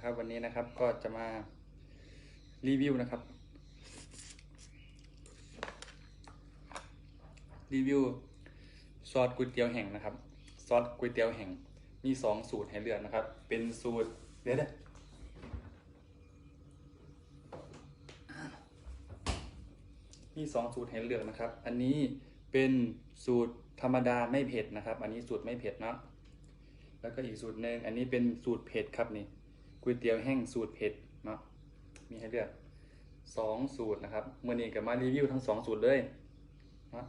นะครับ วันนี้นะครับก็จะมารีวิวนะครับ รีวิวซอสก๋วยเตี๋ยวแห่งนะครับ ซอสก๋วยเตี๋ยวแห่งมีสองสูตรให้เลือกนะครับ เป็นสูตรเดี๋ยวเดี๋ยวมีสองสูตรให้เลือกนะครับ อันนี้เป็นสูตรธรรมดาไม่เผ็ดนะครับ อันนี้สูตรไม่เผ็ดเนาะแล้วก็อีกสูตรหนึ่งอันนี้เป็นสูตรเผ็ดครับนี่ ก๋วยเตี๋ยวแห้งสูตรเผ็ดเนาะมีให้เลือกสองสูตรนะครับเมื่อนี้ก็มารีวิวทั้งสองสูตรเลยนะ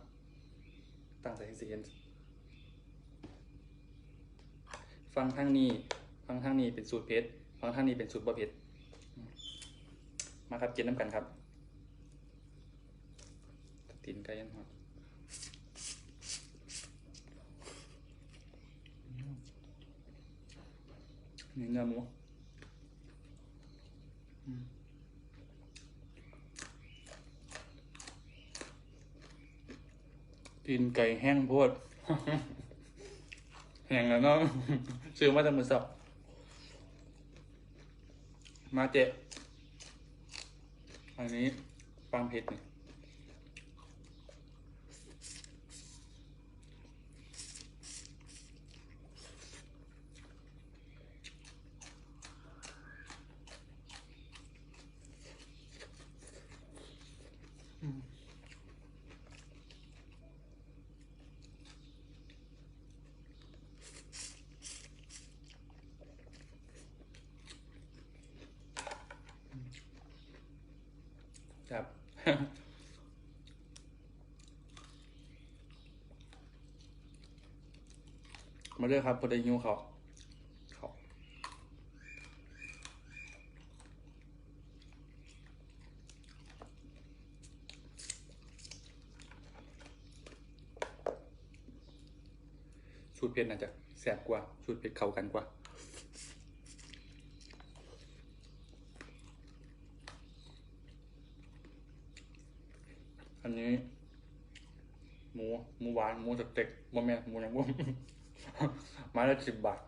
ตั้งใจให้สิเห็นฟังทางนี้ฟังทางนี้เป็นสูตรเผ็ดฟังทางนี้เป็นสูตรบ่เผ็ดมมาครับกินน้ำกันครับตีนไก่ยันหอดนี่เนื้อหมู อืมกินไก่แห้งโพดแห้งแล้วเนาะซื้อมาจากมือสับมาเจ๊อันนี้ฟางเผ็ดนี่ครับ มา เรื่อยครับพอได้ยิวเขาเขาสูตรเผ็ดน่าจะแสบกว่าสูตรเผ็ดเข้ากันกว่าอันนี้หมูหมูหวานหมูสเต็กบ่แม่หมูหยังบ่ไมาละ สิบบาท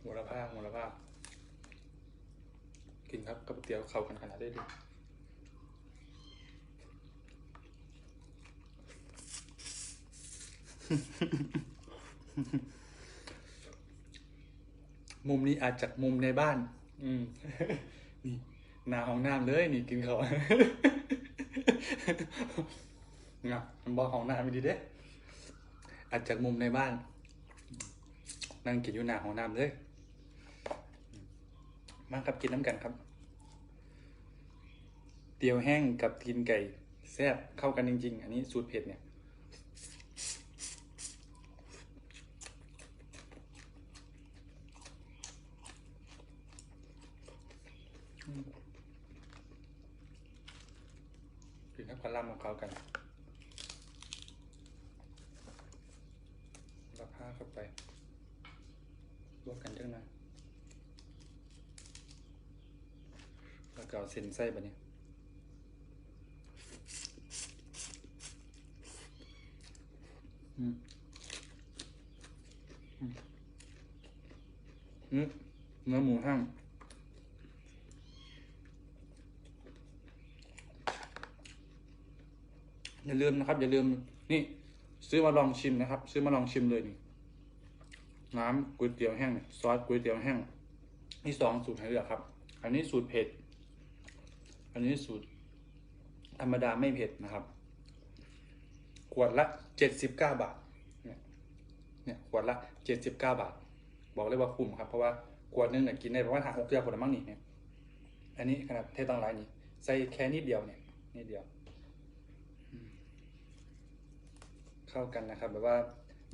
หัวละผ้าหัวละผ้ากินครับกับก๋วยเตี๋ยวเข้ากันขนาดได้ดี มุมนี้อาจจากมุมในบ้าน อืม นี่หน้าห้องน้ำเลยนี่กินเขาวงะมันบอกห้องน้ำไม่ดีเด้อาจจากมุมในบ้าน นั่งกินอยู่หน้าห้องน้ำเลยมาครับกินน้ำกันครับ เตียวแห้งกับตีนไก่แซ่บเข้ากันจริง ๆ อันนี้สูตรเผ็ดเนี่ย กินกับพลัมของเขากันแล้วผ้าเข้าไปลวกกันจังนะแล้วก็เอาเส้นไส้แบบนี้อืมอืมอืมเนื้อหมูห้าง อย่าลืมนะครับ อย่าลืมนี่ ซื้อมาลองชิมนะครับ ซื้อมาลองชิมเลยนี่น้ำก๋วยเตี๋ยวแห้งซอสก๋วยเตี๋ยวแห้งนี่สองสูตรให้เลือกครับ อันนี้สูตรเผ็ด อันนี้สูตร ธรรมดาไม่เผ็ดนะครับขวดละเจ็ดสิบเก้าบาทเนี่ยเนี่ยขวดละเจ็ดสิบเก้าบาท บอกเลยว่าคุ้มครับ เพราะว่าขวดนึงเนี่ยกินได้ประมาณห้าหกเกลือผลมั้งนี่เนี่ยอันนี้ขนาดเทตังไรนี่ใส่แค่นิดเดียวเนี่ยนิดเดียว เข้ากันนะครับ แบบว่า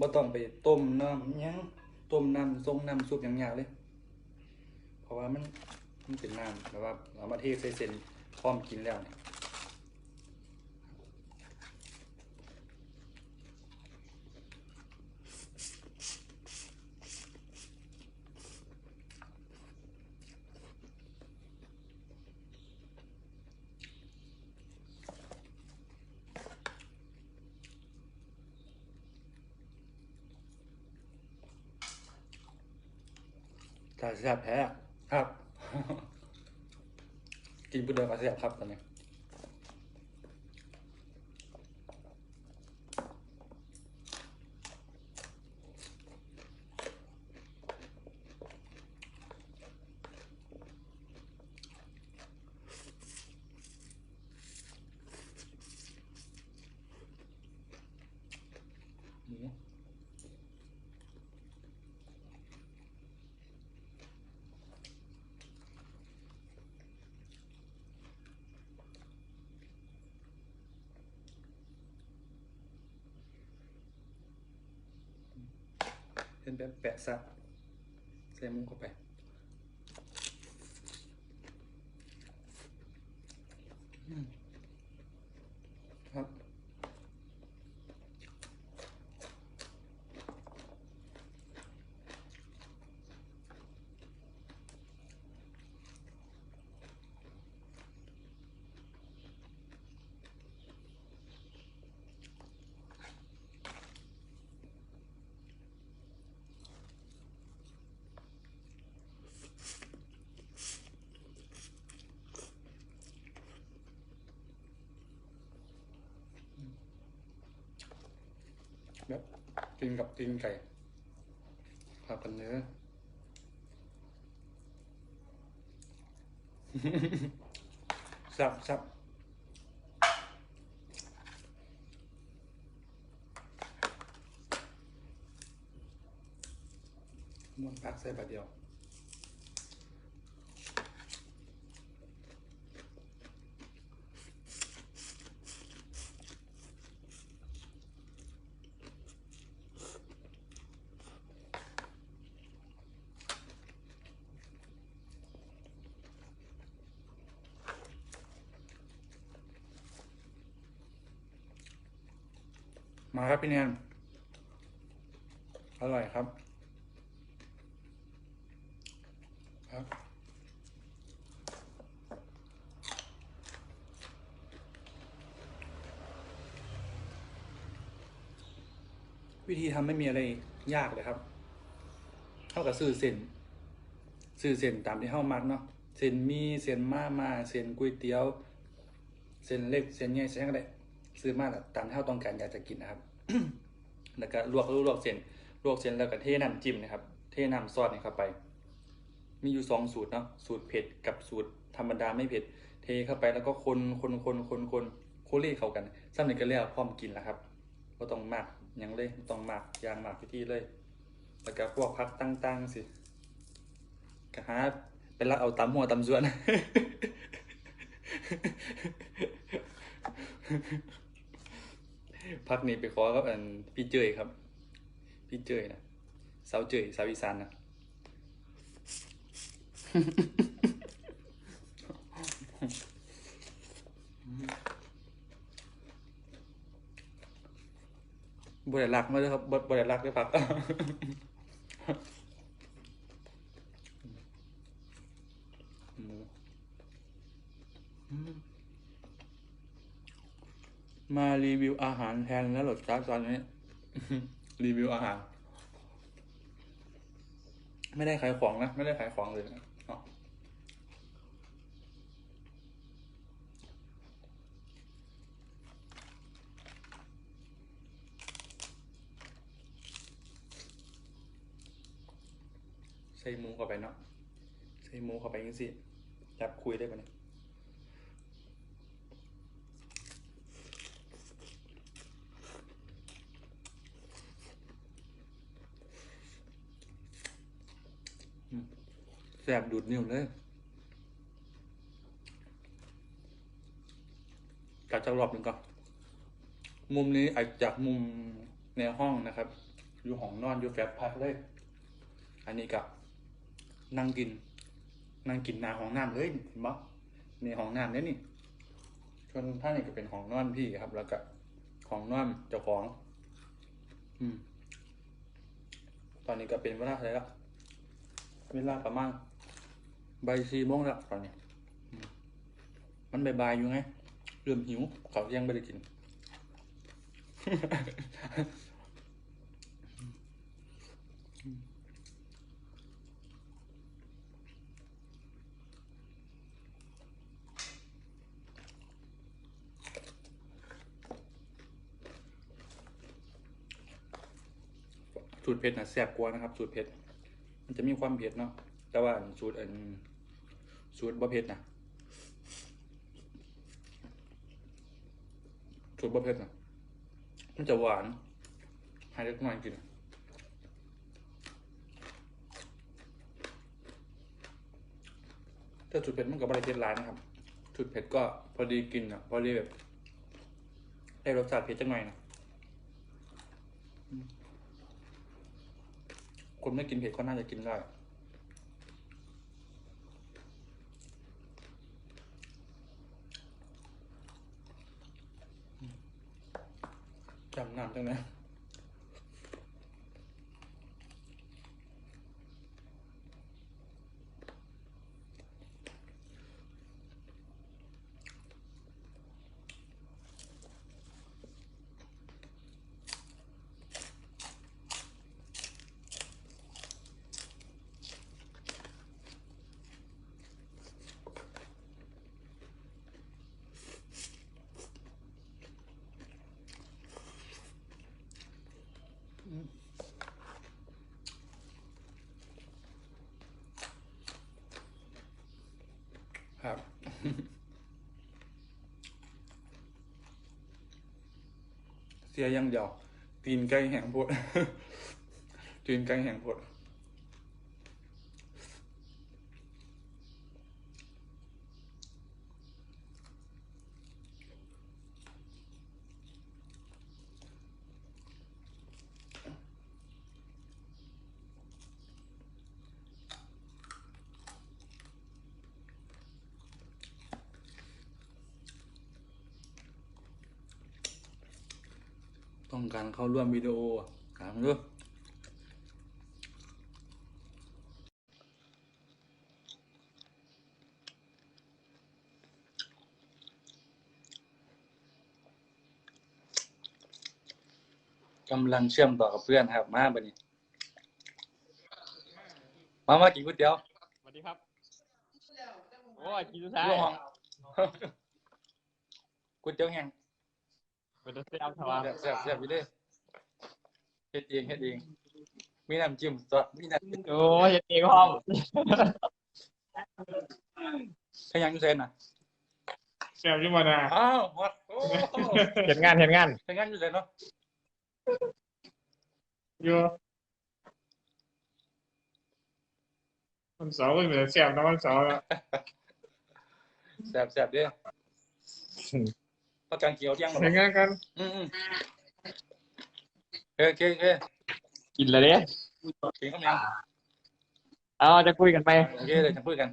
บ่ต้องไปต้มน้ำยังต้มน้ำทรงน้ำซุปอย่างยาวเลย เพราะว่ามันมันเป็นน้ำแบบว่าเรามาเทใส่เส้นพร้อมกินแล้วเนี่ย แต่แซ่บแท้อะครับ กินผู้เดียวก็แซ่บครับตอนนี้ หมู เป็นแบบแปะซับใส่หมูเข้าไปครับ กินกับตีนไก่คลับกันเนื้อซับซับม้วนปักใส่บาเดียว มาครับพี่แนนอร่อยครับ ครับ วิธีทำไม่มีอะไรยากเลยครับ เท่ากับซื้อเส้นซื้อเส้นตามที่เข้ามักเนาะเส้นมีเส้นมามาเส้นก๋วยเตี๋ยว เส้นเล็กเส้นใหญ่เส้นก็ได้ซื้อมาแล้วตามที่เราต้องการอยากจะกินนะครับ แล้วก็ลวกลวกเส้นลวกเส้นแล้วก็เทน้ำจิ้มนะครับ เทน้ำซอสนี่เข้าไป มีอยู่สองสูตรเนาะสูตรเผ็ดกับสูตรธรรมดาไม่เผ็ด เทเข้าไปแล้วก็คนคนคนคนคนโคเล่เข้ากันซ้ำนี่งก็แล้วพร้อมกินแล้วครับก็ต้องหมากยังเลยต้องหมากอยางหมากพิธีเลย แล้วก็พวกพักตั้งๆสิก็หาเป็นรักเอาตำหัวตำส่วน พักนี้ไปขอกับอันพี่เจยครับ พี่เจยนะสาวเจยสาวอีสานนะบริลักมาเลยครับบริลักด้วยพักมูอืม มารีวิวอาหารแทนแล้วเหรอจ้าตอนนี้ รีวิวอาหาร ไม่ได้ขายของนะ ไม่ได้ขายของเลยนะอ๋อใส่หมูเข้าไปเนาะใส่หมูเข้าไปยังสิจับคุยได้ปะเนี่ย แสบดูดนิ้วเลยกัดจักรอบหนึ่งก่อนมุมนี้อาจจากมุมในห้องนะครับ อยู่ห้องนอนอยู่แฟบพักเลย อันนี้กับนั่งกิน นั่งกินนาห้องน้ำเลยเห็นปะในห้องน้ำเนี่ยนี่ส่วนท่านนี่ก็เป็นห้องนอนพี่ครับ แล้วก็ห้องนอนเจ้าของ อืม ตอนนี้ก็เป็นเวลาอะไรล้วเวลาประมาณ ใบสี่โงแล้วตอนนี้มันใบใบอยู่ไงเริ่มหิวเขายังไม่ได้กิน สูตรเผ็ดนะแซ่บกว่านะครับ สูตรเผ็ด มันจะมีความเผ็ดเนาะแต่ว่าสูตรอัน สูตรบ่เผ็ดนะสูตรบ่เผ็ดนะมันจะหวาน ให้เล็กน้อยกินถ้าสูตรเผ็ดมันก็บริเผ็ดร้ายนะครับสูตรเผ็ดก็พอดีกินอะ พอดีแบบได้รสชาติเผ็ดจังหน่อยนะคนไม่กินเผ็ดก็น่าจะกินได้ จำ เสียยังหยอกตีนไก่แห้งโพดตีนไก่แห้งโพด ต้องการเข้าร่วมวิดีโอถามด้วยกำลังเชื่อมต่อกับเพื่อนครับ มาบันนี้ มามากินก๋วยเตี๋ยวสวัสดีครับ โอ้ยกินสุดท้ายร่วงก๋วยเตี๋ยวแห้ง เป็นตัวเสียบทว่าแซ่บแซ่บแซ่บอยู่เด้เฮ็ดเองเฮ็ดเองมีน้ำจิ้มซอสมีน้ำจิ้มโอ้ยเองห้องขยังอยู่เซนน่ะเสียบที่มานาอ้าวฮอดโอ้เห็นงานเห็นงานขยังอยู่เซนเนาะอยู่วันเสาร์ก็เหมือนเสียบนะวันเสาร์แล้วแซ่บแซ่บเด้ ประกันเขียวเที่ยงหรอเห็นงานกันอืมอืมโอเคโอเคกินเลยเด้กินข้าวยังเอาจะคุยกันไป โอเคเลยจะพูดกัน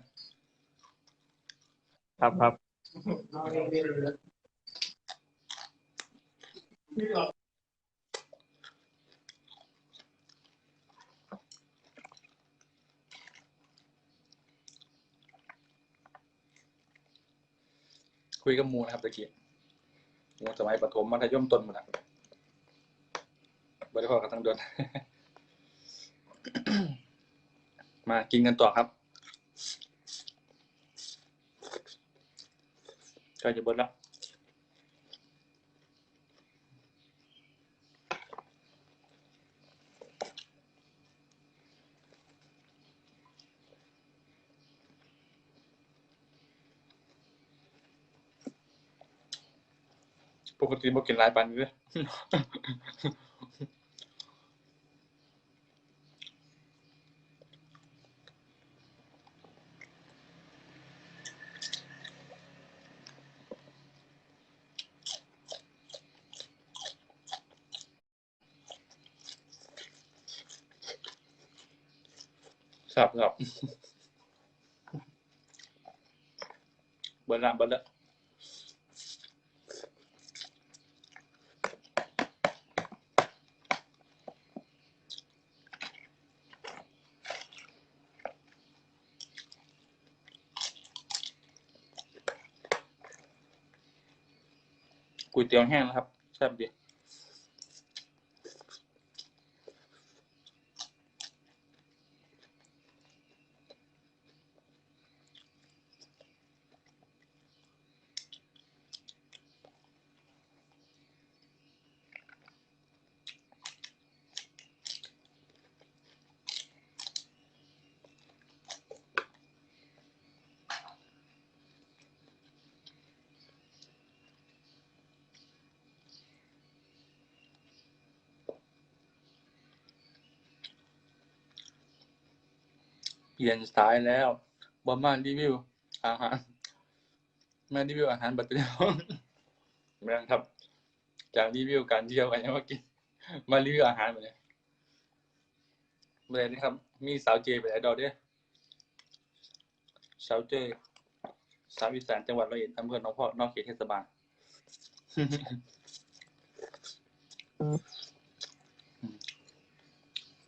ครับครับ คุยกับหมูนะครับตะกี้หมู สมัยประถมมัธยมต้นหมดนะบริพอกันทั้งเดือนมากินกันต่อครับใกล้จะเบิดแล้ว กติบ่กินหลายปานนี้เลยครับครับเบิดละเบิดละ เตี๋ยวแห้งนะครับแซ่บดี เปลี่ยนสไตล์แล้วบอมารีวิว อาหารมารีวิวอาหารบัตรเดียวแม่งครับ จากรีวิวการเที่ยวกันยังมากิน มารีวิวอาหารไปเลยไปเลยนะครับ มีสาวเจไปไหนดอกเด้อสาวเจสาวอีสานจังหวัดร้อยเอ็ดอำเภอหนองพอกนอกเขตเทศบาล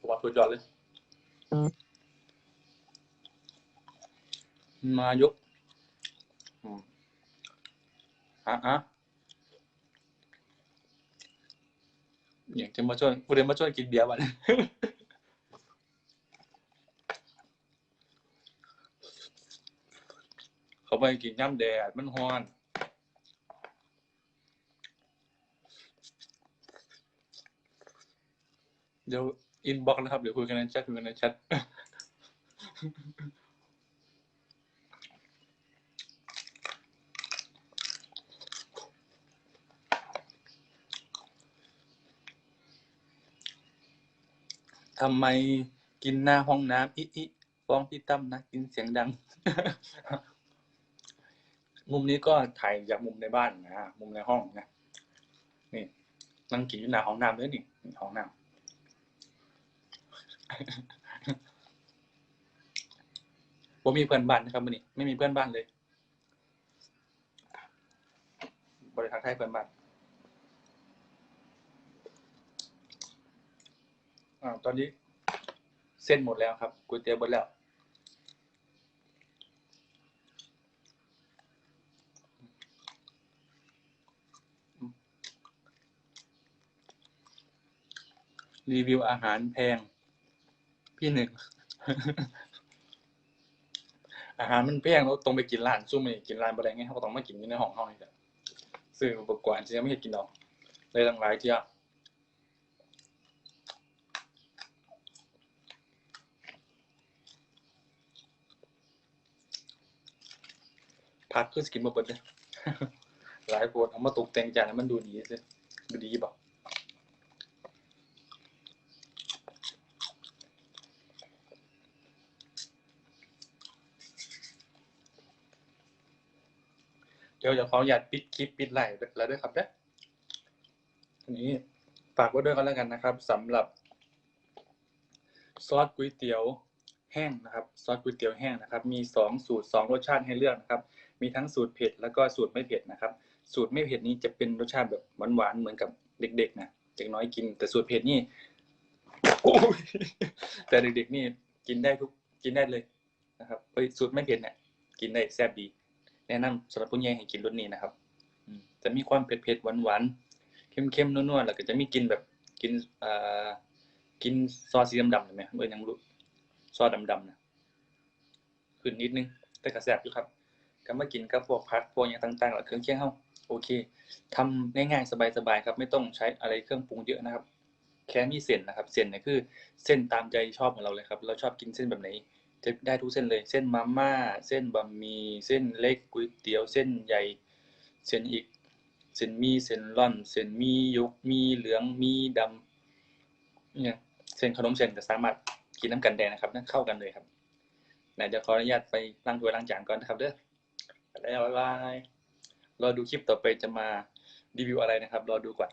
ว่าสุดยอดเลย มายกอืมอะอะอยากจะมาช่วยผู้เรียนมาช่วยกินเบียร์วันเขาไปกินน้ำแดดมันฮอนเดี๋ยวอินบ็อกนะครับ เดี๋ยวคุยกันในแชทคุยกันในแชท ทำไมกินหน้าห้องน้ำอิอิฟ้องพี่ตั้มนะกินเสียงดัง มุมนี้ก็ถ่ายจากมุมในบ้านนะฮะมุมในห้องนะนี่นั่งกินอยู่หน้าห้องน้ำด้วยนี่นี่ห้องน้ำผมมีเพื่อนบ้านนะครับวันนี้ ไม่มีเพื่อนบ้านเลย บริษัทไทยเพื่อนบ้าน อ่าตอนนี้เส้นหมดแล้วครับก๋วยเตี๋ยวหมดแล้ว รีวิวอาหารแพง พี่หนึ่ง อาหารมันแพงเราต้องไปกินร้านซุ่มไปกินร้านบะไรเงี้ยเขาก็ต้องมากินอยู่ในห้องห้องนี่แหละซึ่งอุปกรณ์ที่ยังไม่เคยกินหรอกเลยตั้งหลายที่ยว พักคือสกินมาเปิดเลยหลายโพดเอามาตกแต่งจานมันดูดีสิดูดีบอกเดี๋ยวจะขออนุญาตปิดคลิปปิดไลฟ์แล้วด้วยครับเด้ออันนี้ฝากไว้ด้วยกันแล้วกันนะครับสำหรับซอสก๋วยเตี๋ยวแห้งนะครับ ซอสก๋วยเตี๋ยวแห้งนะครับ มีสองสูตรสองรสชาติให้เลือกนะครับ มีทั้งสูตรเผ็ดแล้วก็สูตรไม่เผ็ดนะครับ สูตรไม่เผ็ดนี้จะเป็นรสชาติแบบหวานๆเหมือนกับเด็ก ๆ นะเด็กน้อยกิน แต่สูตรเผ็ดนี่แต่เด็กๆนี่กินได้ทุกกินได้เลยนะครับเฮ้ยสูตรไม่เผ็ดเนี่ยกินได้แซ่บดี แนะนำสำหรับผู้ใหญ่ให้กินรสนี้นะครับจะมีความเผ็ดๆหวานๆเค็มๆนัวๆแล้วก็จะมีกินแบบกินอ่อกินซอสสีดำๆเห็นไหมเมื่อยังรู้ซอสดำๆนะขึ้นนิดนึงแต่ก็แซ่บอยู่ครับ ก็มากินกับพวกผักพวกอย่างต่างๆหรือเครื่องเคียงเฮาโอเคทำง่ายๆสบายๆครับ ไม่ต้องใช้อะไรเครื่องปรุงเยอะนะครับ แค่มีเส้นนะครับ เส้นเนี่ยคือ เส้นตามใจชอบของเราเลยครับ เราชอบกินเส้นแบบไหนจะได้ทุกเส้นเลย เส้นมาม่า เส้นบะหมี่เส้นเล็กก๋วยเตี๋ยวเส้นใหญ่ เส้นอีก เส้นมีเส้นร่อน เส้นมียกมีเหลืองมีดำเนี่ยเส้นขนมเส้นก็สามารถกินน้ำกันแดงนะครับนั่นเข้ากันเลยครับไหนเดี๋ยวขออนุญาตไปล้างถ้วยล้างจานก่อนนะครับเด้อ แล้วบ๊ายบายรอดูคลิปต่อไปจะมารีวิวอะไรนะครับ รอดูก่อน